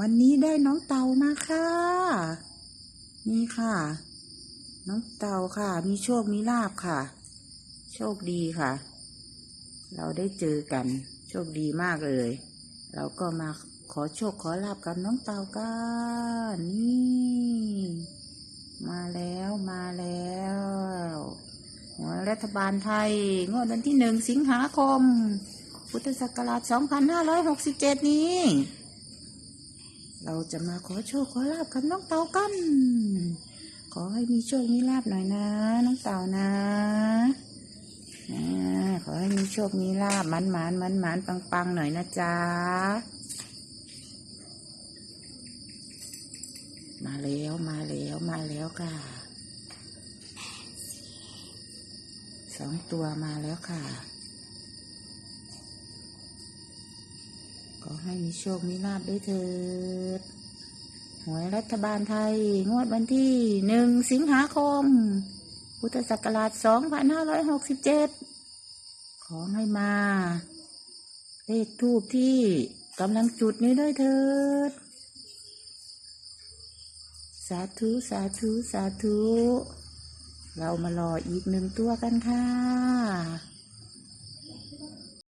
วันนี้ได้น้องเต่ามาค่ะ นี่ค่ะ น้องเต่าค่ะ มีโชคมีลาบค่ะ โชคดีค่ะ เราได้เจอกัน โชคดีมากเลย เราก็มาขอโชคขอลาบกับน้องเต่ากันนี่ มาแล้วมาแล้วหัวรัฐบาลไทย งวดวันที่หนึ่งสิงหาคม พุทธศักราช 2567 นี้ เราจะมาขอโชคขอลาบกับน้องเต่ากัน ขอให้มีโชคมีลาบหน่อยนะ น้องเต่านะอขอให้มีโชคมีลาบมันหมานมันหมานปังปังๆหน่อยนะจ๊ะ มาแล้วมาแล้วมาแล้วค่ะสองตัวมาแล้วค่ะ ขอให้มีโชค มีลาบด้วยเถิด หวยรัฐบาลไทย งวดวันที่หนึ่งสิงหาคม พุทธศักราชสองพันห้าร้อยหกสิบเจ็ดขอให้มา เลขทูบที่กำลังจุดนี้ด้วยเถิด สาธุ สาธุ สาธุ เรามารออีกหนึ่งตัวกันค่ะ